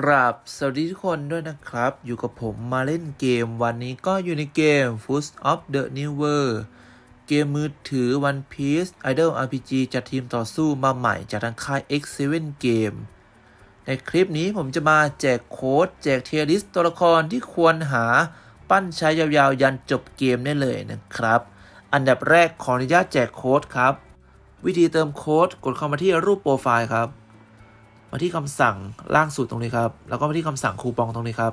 กราบสวัสดีทุกคนด้วยนะครับ อยู่กับผมมาเล่นเกม วันนี้ก็อยู่ในเกม Foot of the New World เกมมือถือ One Piece Idol RPG จัดทีมต่อสู้มาใหม่ จากทางค่าย X7 Game ในคลิปนี้ผมจะมาแจกโค้ด แจกเทียริสตัวละครที่ควรหาปั้นใช้ยาวๆ ยันจบเกมได้เลยนะครับ อันดับแรกขออนุญาตแจกโค้ดครับ วิธีเติมโค้ดกดเข้ามาที่รูปโปรไฟล์ครับ มาที่คำสั่งล่างสุดตรงนี้ครับ แล้วก็มาที่คำสั่งคูปองตรงนี้ครับ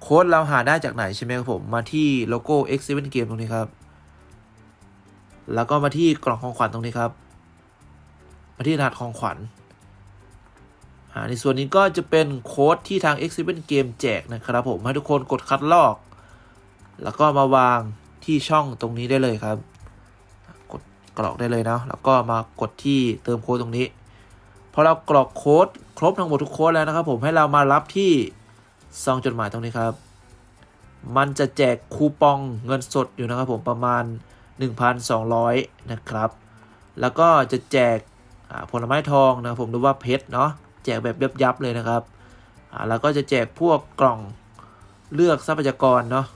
โค้ดเราหาได้จากไหนใช่ไหมครับผม มาที่โลโก้ X7 Game ตรงนี้ครับ แล้วก็มาที่กล่องของขวัญตรงนี้ครับ มาที่รหัสของขวัญอ่าในส่วนนี้ก็จะเป็นโค้ดที่ทาง X7 Game แจกนะครับผม ให้ทุกคนกดคัดลอก แล้วก็มาวางที่ช่องตรงนี้ได้เลยครับ กดกรอกได้เลยนะแล้วก็มากดที่เติมโค้ดตรงนี้ อเรากรอกโค้ดครบทั้งหมดทุกโค้ดแล้วนะครับ ผมให้เรามารับที่ซองจดหมายตรงนี้ครับ มันจะแจกคูปองเงินสดอยู่นะครับ ผมประมาณ 1,200 นะครับ แล้วก็จะแจกผลไม้ทองนะครับผมหรือว่าเพชรเนาะแจกแบบยับยับเลยนะครับแล้วก็จะแจกพวกกล่องเลือกทรัพยากรเนาะ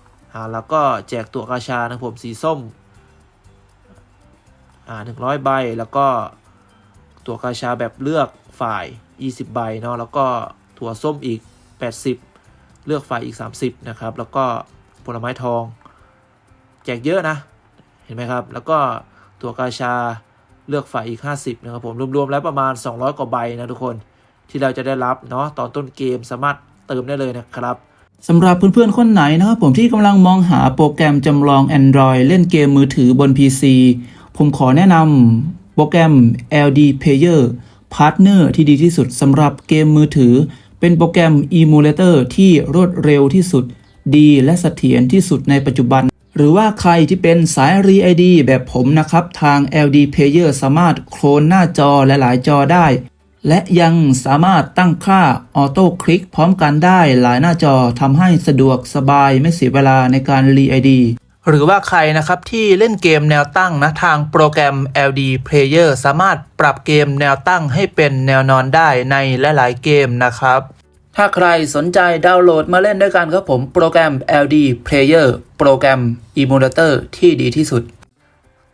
แล้วก็แจกตัวกาชานะผมสีส้มอ่า100ใบแล้วก็ ตัวกาชาแบบเลือกฝ่าย 20 ใบเนาะแล้วก็ถั่วส้มอีก 80 เลือกฝ่ายอีก 30 นะครับ แล้วก็ผลไม้ทอง แจกเยอะนะ เห็นไหมครับ แล้วก็ตัวกาชาเลือกฝ่ายอีก 50 นะครับผมรวมๆแล้วประมาณ 200 กว่าใบนะทุกคนที่เราจะได้รับเนาะตอนต้นเกมสามารถเติมได้เลยนะครับสำหรับเพื่อนๆ คนไหนนะครับผมที่กำลังมองหาโปรแกรมจำลอง Android เล่นเกมมือถือบน PC ผมขอแนะนำ รแกรม LD Player Partner ที่ดีที่สุดสำหรับเกมมือถือ เป็นโปรแกรม Emulator ที่รวดเร็วที่สุด ดีและเสถียรที่สุดในปัจจุบัน หรือว่าใครที่เป็นสาย r e ID แบบผมนะครับ ทาง LD Player สามารถโคลนหน้าจอหลายๆจอได้ และยังสามารถตั้งค่าออโต้คลิกพร้อมกันได้หลายหน้าจอทำให้สะดวกสบายไม่เสียเวลาในการรีไอดี หรือว่าใครนะครับที่เล่นเกมแนวตั้งนะทางโปรแกรม LD Player สามารถปรับเกมแนวตั้งให้เป็นแนวนอนได้ในหลายๆเกมนะครับ ถ้าใครสนใจดาวน์โหลดมาเล่นด้วยกันครับผมโปรแกรม LD Player โปรแกรม Emulator ที่ดีที่สุด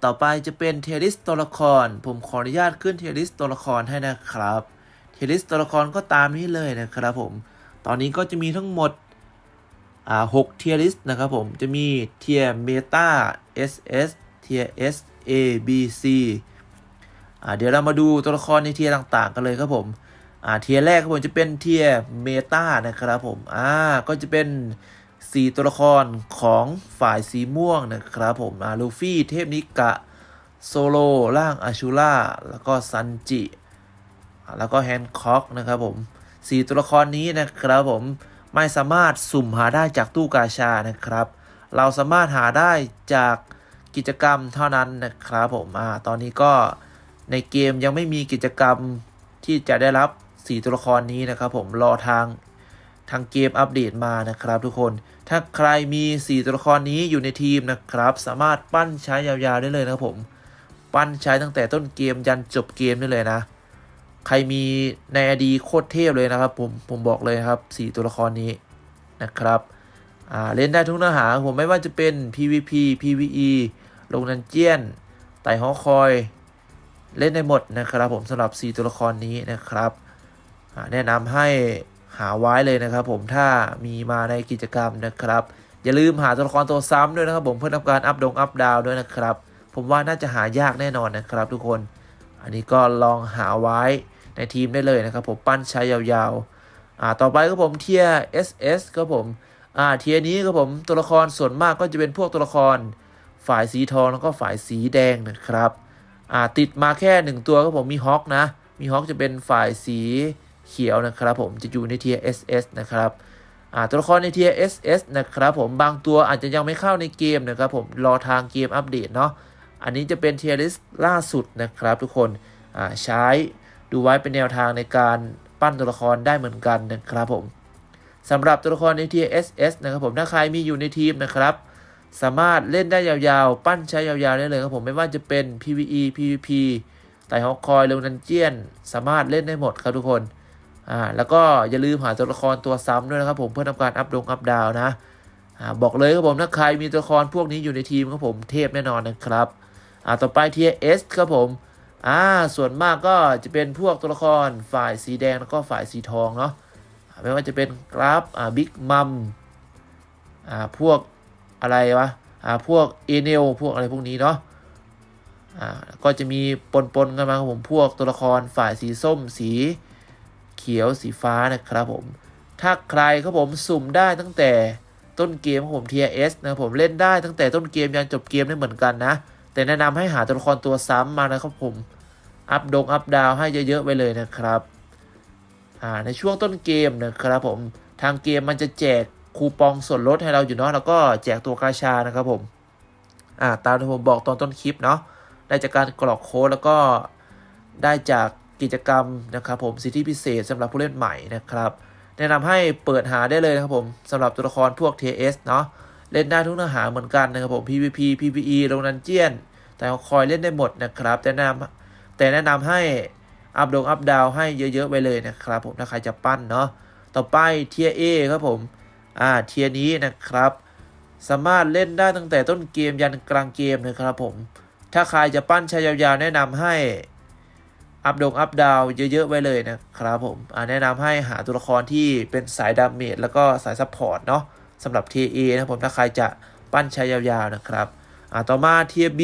ต่อไปจะเป็นเทลิสตัวละคร ผมขออนุญาตขึ้นเทลิสตัวละครให้นะครับเทลิสตัวละครก็ตามนี้เลยนะครับผม ตอนนี้ก็จะมีทั้งหมด อ่าหกเทียริสนะครับผมจะมีเทียเมตา SS เทีย S A B C อ่าเดี๋ยวเรามาดูตัวละครในเทียต่างๆ กันเลยครับผมอ่าเทียแรกครับผมจะเป็นเทียเมตานะครับผมอ่าก็จะเป็น 4 ตัวละครของฝ่ายสีม่วงนะครับผมอ่าลูฟี่เทพนิกะโซโลร่างอาชูล่าแล้วก็ซันจิแล้วก็แฮนค็อกนะครับผม 4 ตัวละครนี้นะครับผม ไม่สามารถสุ่มหาได้จากตู้กาชานะครับ เราสามารถหาได้จากกิจกรรมเท่านั้นนะครับผมอ่าตอนนี้ก็ในเกมยังไม่มีกิจกรรมที่จะได้รับ 4 ตัวละครนี้นะครับผมรอทางทางเกมอัปเดตมานะครับทุกคน ถ้าใครมี 4 ตัวละครนี้อยู่ในทีมนะครับ สามารถปั้นใช้ยาวๆได้เลยนะครับผม ปั้นใช้ตั้งแต่ต้นเกมยันจบเกมได้เลยนะ ใครมีในอดีโคตรเทพเลยนะครับ ผมผมบอกเลยครับ 4 ตัวละครนี้นะครับอ่าเล่นได้ทุกเนื้อหาผมไม่ว่าจะเป็น PVP PVE ลงนันเจียนไต่หอคอย เล่นได้หมดนะครับผมสำหรับ 4 ตัวละครนี้นะครับแนะนำให้หาไว้เลยนะครับ ผมถ้ามีมาในกิจกรรมนะครับ อย่าลืมหาตัวละครตัวซ้ำด้วยนะครับ ผมเพื่อทำการอัพดงอัพดาวด้วยนะครับ ผมว่าน่าจะหายากแน่นอนนะครับ ทุกคน อันนี้ก็ลองหาไว้ในทีมได้เลยนะครับผมปั้นใช้ยาวๆอ่าต่อไปก็ผมเทีย SS ก็ผมอ่าเทียนี้ก็ผมตัวละครส่วนมากก็จะเป็นพวกตัวละครฝ่ายสีทองแล้วก็ฝ่ายสีแดงนะครับอ่าติดมาแค่หนึ่งตัวก็ผมมีฮอคนะ มีฮอคจะเป็นฝ่ายสีเขียวนะครับผมจะอยู่ในเทีย SS นะครับอ่าตัวละครในเทีย SS นะครับผมบางตัวอาจจะยังไม่เข้าในเกมนะครับผมรอทางเกมอัปเดตเนาะ อันนี้จะเป็นเทียริสล่าสุดนะครับทุกคนใช้ดูไว้เป็นแนวทางในการปั้นตัวละครได้เหมือนกันนะครับผมสำหรับตัวละครในเทีย SS นะครับผมถ้าใครมีอยู่ในทีมนะครับ สามารถเล่นได้ยาวๆ ปั้นใช้ยาวๆได้เลยครับผมไม่ว่าจะเป็น PVE PVP ไต่ฮอกคอยลงนันเจียน สามารถเล่นได้หมดครับทุกคนอ่าแล้วก็อย่าลืมหาตัวละครตัวซ้ำด้วยนะครับผมเพื่อทำการอัพดงอัพดาวนะอ่าบอกเลยครับผมถ้าใครมีตัวละครพวกนี้อยู่ในทีมครับผมเทพแน่นอนนะครับ อ่าต่อไปเทียเอสครับผมอ่าส่วนมากก็จะเป็นพวกตัวละครฝ่ายสีแดงแล้วก็ฝ่ายสีทองเนาะไม่ว่าจะเป็นกราฟอ่าบิ๊กมัมอ่าพวกอะไรวะอ่าพวกเอเนลพวกอะไรพวกนี้เนาะอ่าก็จะมีปนปนกันมาครับผมพวกตัวละครฝ่ายสีส้มสีเขียวสีฟ้านะครับผม ถ้าใครครับผมสุ่มได้ตั้งแต่ต้นเกมของผม TS นะครับผมเล่นได้ตั้งแต่ต้นเกมยันจบเกมได้เหมือนกันนะ แต่แนะนำให้หาตัวละครตัวซ้ำมานะครับผม อัพดงอัพดาวให้เยอะๆไปเลยนะครับในช่วงต้นเกมนะครับผมทางเกมมันจะแจกคูปองส่วนลดให้เราอยู่เนาะแล้วก็แจกตัวกาชานะครับผมอ่าตามที่ผมบอกตอนต้นคลิปเนาะได้จากการกรอกโค้ดแล้วก็ได้จากกิจกรรมนะครับผมสิทธิพิเศษสำหรับผู้เล่นใหม่นะครับ แนะนำให้เปิดหาได้เลยนะครับผมสำหรับตัวละครพวก TS เนาะ เล่นได้ทุกเนื้อหาเหมือนกันนะครับผม PVP PVE ลงดันเจียน แต่คอยเล่นได้หมดนะครับ แต่แนะนำแต่แนะนำให้อัพดงอัพดาวให้เยอะๆไปเลยนะครับผมถ้าใครจะปั้นเนาะต่อไปเทียเอครับผมอ่าเทียนี้นะครับ สามารถเล่นได้ตั้งแต่ต้นเกมยันกลางเกมนะครับผม ถ้าใครจะปั้นช้ยยาวๆแนะนำให้อัพดงอัพดาวเยอะๆไว้เลยนะครับผมอ่าแนะนำให้หาตัวละครที่เป็นสายดาเมจแล้วก็สายซัพพอร์ตเนาะ สำหรับ TA นะครับผมถ้าใครจะปั้นใช้ยาวๆนะครับอ่าต่อมา t ทีย B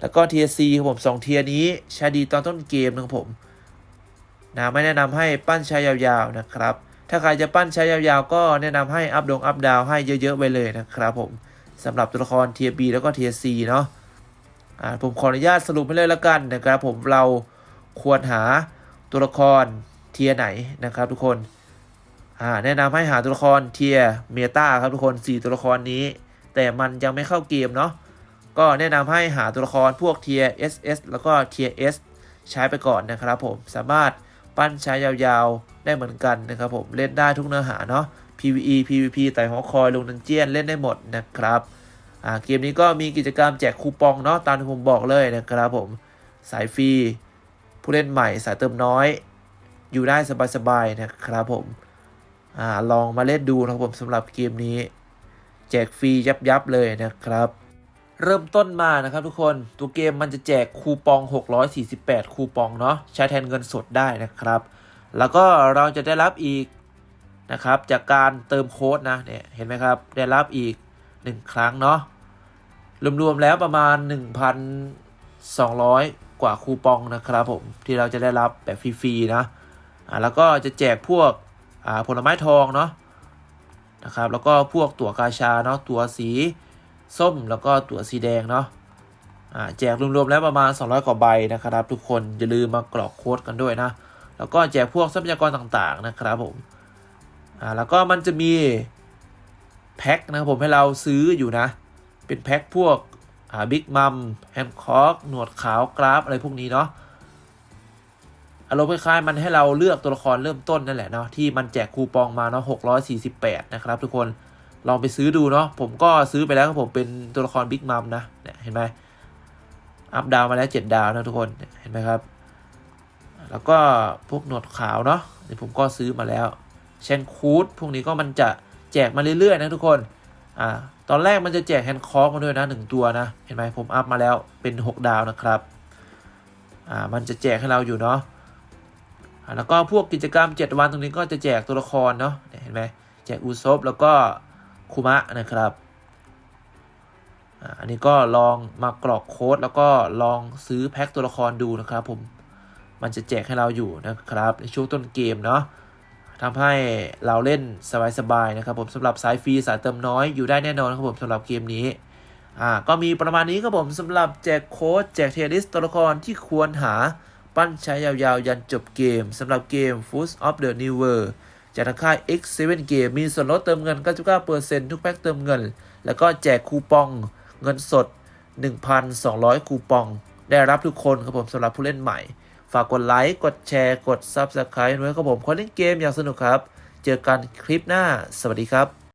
แล้วก็ t ทีย C ครับผมสองเทียนี้ใช้ดีตอนต้นเกมนะครับผมนะไม่แนะนำให้ปั้นใช้ยาวๆนะครับ ถ้าใครจะปั้นใช้ยาวๆ ก็แนะนำให้อัพดงอัพดาวให้เยอะๆไว้เลยนะครับผมสำหรับตัวละคร t ทีย B แล้วก็ t ทีย C เนาะอ่าผมขออนุญาตสรุปให้เลยละกันนะครับผมเราควรหาตัวละครเทียไหนนะครับทุกคน แนะนำให้หาตัวละครเทียเมตาครับทุกคน 4 ตัวละครนี้ แต่มันยังไม่เข้าเกมเนาะก็แนะนำให้หาตัวละครพวกเทีย SS แล้วก็เทีย S ใช้ไปก่อนนะครับผมสามารถปั้นใช้ยาวๆได้เหมือนกันนะครับผมเล่นได้ทุกเนื้อหาเนาะ PVE PVP ไต่หอคอยลงดันเจียนเล่นได้หมดนะครับเกมนี้ก็มีกิจกรรมแจกคูปองเนาะตามที่ผมบอกเลยนะครับผมสายฟรีผู้เล่นใหม่สายเติมน้อย อยู่ได้สบายๆนะครับผม อ่าลองมาเล่นดูนะครับผมสำหรับเกมนี้ แจกฟรียับๆเลยนะครับ เริ่มต้นมานะครับทุกคนตัวเกมมันจะแจกคูปอง 648 คูปองเนาะใช้แทนเงินสดได้นะครับ แล้วก็เราจะได้รับอีกนะครับจากการเติมโค้ดนะเนี่ยเห็นไหมครับได้รับอีก 1 ครั้งเนาะรวมๆแล้วประมาณ 1,200 กว่าคูปองนะครับผมที่เราจะได้รับแบบฟรีๆนะอ่าแล้วก็จะแจกพวก ผลไม้ทองเนาะนะครับแล้วก็พวกตั๋วกาชาเนาะตั๋วสีส้มแล้วก็ตั๋วสีแดงเนาะอ่าแจกรวมๆแล้วประมาณ 200 กว่าใบนะครับ ทุกคนอย่าลืมมากรอกโค้ดกันด้วยนะ แล้วก็แจกพวกทรัพยากรต่างๆนะครับผมอ่าแล้วก็มันจะมีแพ็คนะครับผมให้เราซื้ออยู่นะ เป็นแพ็คพวกอ่าบิ๊กมัมแฮนคอกหนวดขาวกราฟอะไรพวกนี้เนาะ อารมณ์คล้ายๆมันให้เราเลือกตัวละครเริ่มต้นนั่นแหละเนาะที่มันแจกคูปองมาเนาะ648 นะครับทุกคนลองไปซื้อดูเนาะผมก็ซื้อไปแล้วครับผมเป็นตัวละครบิ๊กมัมนะเนี่ยเห็นไหมอัพดาวมาแล้ว7ดาวนะทุกคนเห็นไหมครับ แล้วก็พวกหนวดขาวเนาะเดี๋ยวผมก็ซื้อมาแล้วเชนคูดพวกนี้ก็มันจะแจกมาเรื่อยๆนะทุกคนอ่าตอนแรกมันจะแจกแฮนด์คอร์กมาด้วยนะหนึ่งตัวนะ เห็นไหมผมอัพมาแล้วเป็น 6 ดาวนะครับอ่ามันจะแจกให้เราอยู่เนาะ แล้วก็พวกกิจกรรม 7 วันตรงนี้ก็จะแจกตัวละครเนาะเห็นไหมแจกอูซบแล้วก็คุมะนะครับอันนี้ก็ลองมากรอกโค้ดแล้วก็ลองซื้อแพ็คตัวละครดูนะครับผมมันจะแจกให้เราอยู่นะครับ ในช่วงต้นเกมเนาะทำให้เราเล่นสบายๆนะครับผมสำหรับสายฟรีสายเติมน้อยอยู่ได้แน่นอนครับผมสำหรับเกมนี้อ่าก็มีประมาณนี้ครับผมสำหรับแจกโค้ดแจกเทลิสตัวละครที่ควรหา ปั้นใช้ยาวๆ ยันจบเกมสำหรับเกม Food of the New World จากทางค่าย X7 Game มีส่วนลดเติมเงิน 99%ทุกแพ็คเติมเงิน แล้วก็แจกคูปองเงินสด 1,200 คูปอง ได้รับทุกคนครับผมสำหรับผู้เล่นใหม่ ฝากกดไลค์ กดแชร์ กด Subscribe ด้วยครับผมคนเล่นเกมอย่างสนุกครับ เจอกันคลิปหน้า สวัสดีครับ